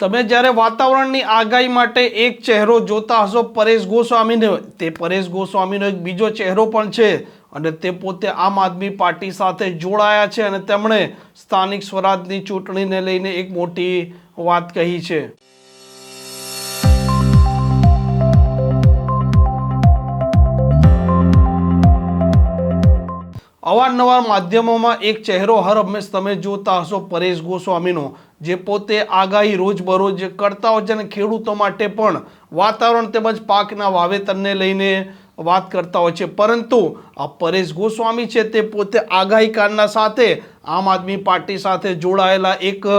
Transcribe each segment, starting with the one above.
તમે જ્યારે વાતાવરણની આગાહી માટે એક ચહેરો જોતા હશો, પરેશ ગોસ્વામીને, તે પરેશ ગોસ્વામીનો એક બીજો ચહેરો પણ છે અને તે પોતે આમ આદમી પાર્ટી સાથે જોડાયા છે અને તેમણે સ્થાનિક સ્વરાજની ચૂંટણીને લઈને એક મોટી વાત કહી છે. અવારનવાર માધ્યમોમાં એક ચહેરો હર હંમેશ તમે જોતા હશો, પરેશ ગોસ્વામીનો, જે પોતે આગાહી રોજબરોજ કરતા હોય છે અને ખેડૂતો માટે પણ વાતાવરણ તેમજ પાકના વાવેતરને લઈને વાત કરતા હોય છે. પરંતુ આ પરેશ ગોસ્વામી છે તે પોતે આગાહીકારના સાથે આમ આદમી પાર્ટી સાથે જોડાયેલા એક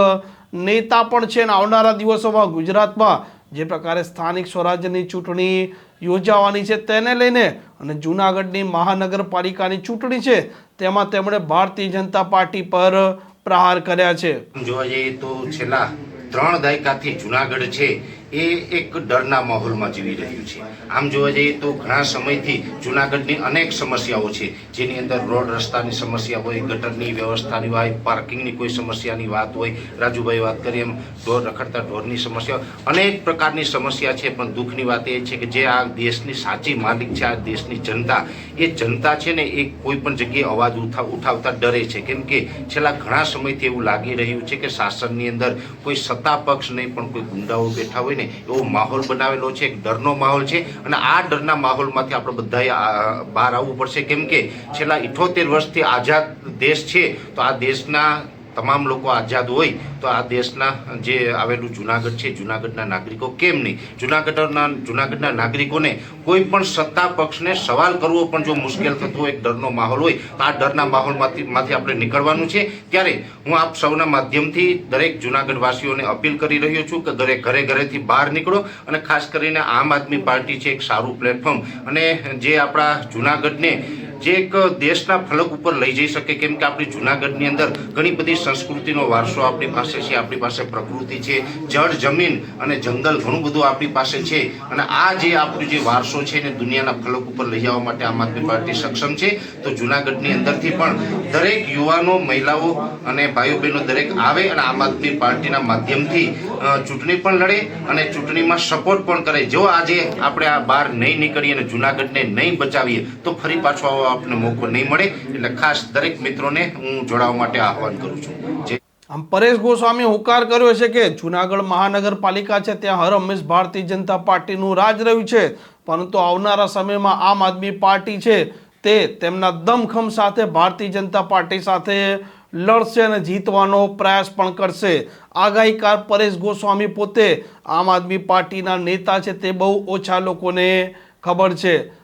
નેતા પણ છે અને આવનારા દિવસોમાં ગુજરાતમાં જે પ્રકારે સ્થાનિક સ્વરાજ્યની ચૂંટણી યોજાવાની છે તેને લઈને અને જૂનાગઢની મહાનગરપાલિકાની ચૂંટણી છે, તેમાં તેમણે ભારતીય જનતા પાર્ટી પર પ્રહાર કર્યા છે. જોવા જઈએ તો છેલ્લા ત્રણ દાયકાથી જુનાગઢ છે એ એક ડરના માહોલમાં જીવી રહ્યું છે. આમ જોવા જઈએ તો ઘણા સમયથી જુનાગઢની અનેક સમસ્યાઓ છે. જેની અંદર રોડ રસ્તાની સમસ્યા હોય, ગટરની વ્યવસ્થાની હોય, પાર્કિંગની કોઈ સમસ્યાની વાત હોય, રાજુભાઈ વાત કરીએ એમ, ઢોર રખડતા ઢોરની સમસ્યા અનેક પ્રકારની સમસ્યા છે, પણ દુઃખની વાત એ છે કે જે આ દેશની સાચી માલિક છે, આ દેશની જનતા. એ જનતા છે ને એ કોઈ પણ જગ્યાએ અવાજ ઉઠાવ ઉઠાવતા ડરે છે. કેમ કે છેલ્લા ઘણા સમયથી એવું લાગી રહ્યું છે કે શાસનની અંદર કોઈ સત્તા પક્ષ નહીં, પણ કોઈ ગુંડાઓ બેઠા હોય ને એવો માહોલ બનાવેલો છે, એક ડરનો માહોલ છે અને આ ડરના માહોલમાંથી આપણે બધાએ બહાર આવવું પડશે. કેમ કે છેલ્લા ઇઠોતેર વર્ષથી આઝાદ દેશ છે, તો આ દેશના તમામ લોકો આઝાદ હોય તો આ દેશના જે આવેલું જુનાગઢ છે, જુનાગઢના નાગરિકો કેમ નહીં? જુનાગઢના જુનાગઢના નાગરિકોને કોઈ પણ સત્તા પક્ષને સવાલ કરવો પણ જો મુશ્કેલ થતો હોય ડરનો માહોલ હોય, તો આ ડરના માહોલમાંથી, માંથી આપણે નીકળવાનું છે. ત્યારે હું આપ સૌના માધ્યમથી દરેક જુનાગઢવાસીઓને અપીલ કરી રહ્યો છું કે દરેક ઘરે, ઘરેથી બહાર નીકળો અને ખાસ કરીને આમ આદમી પાર્ટી છે, એક સારું પ્લેટફોર્મ. અને જે આપણા જુનાગઢને જે એક દેશના ફલક ઉપર લઈ જઈ શકે, કેમ કે આપણી જુનાગઢની અંદર ઘણી બધી સંસ્કૃતિનો વારસો આપણી પાસે છે, આપણી પાસે પ્રકૃતિ છે, જળ, જમીન અને જંગલ ઘણું બધું આપણી પાસે છે અને આ જે આપણો જે વારસો છે એને દુનિયાના ફલક ઉપર લઈ જવા માટે આમ આદમી પાર્ટી સક્ષમ છે, તો જૂનાગઢની અંદરથી પણ દરેક યુવાનો, મહિલાઓ અને ભાઈઓ બહેનો દરેક આવે અને આમ આદમી પાર્ટીના માધ્યમથી ચૂંટણી પણ લડે અને ચૂંટણીમાં સપોર્ટ પણ કરે. જો આજે આપણે આ બહાર નહીં નીકળીએ અને જુનાગઢને નહીં બચાવીએ, તો ફરી પાછો આવો આપણને મોકો નહીં મળે એટલે ખાસ દરેક મિત્રોને હું જોડાવા માટે આહવાન કરું છું. આમ પરેશ ગોસ્વામી હુકાર કર્યો છે કે જુનાગઢ મહાનગરપાલિકા છે, ત્યાં હર હંમેશ ભારતીય જનતા પાર્ટીનું રાજ રહ્યું છે, પરંતુ આવનારા સમયમાં આમ આદમી પાર્ટી છે, તે તેમના દમખમ સાથે ભારતીય જનતા પાર્ટી સાથે લડશે અને જીતવાનો પ્રયાસ પણ કરશે. આગાહીકાર પરેશ ગોસ્વામી પોતે આમ આદમી પાર્ટીના નેતા છે, તે બહુ ઓછા લોકોને ખબર છે.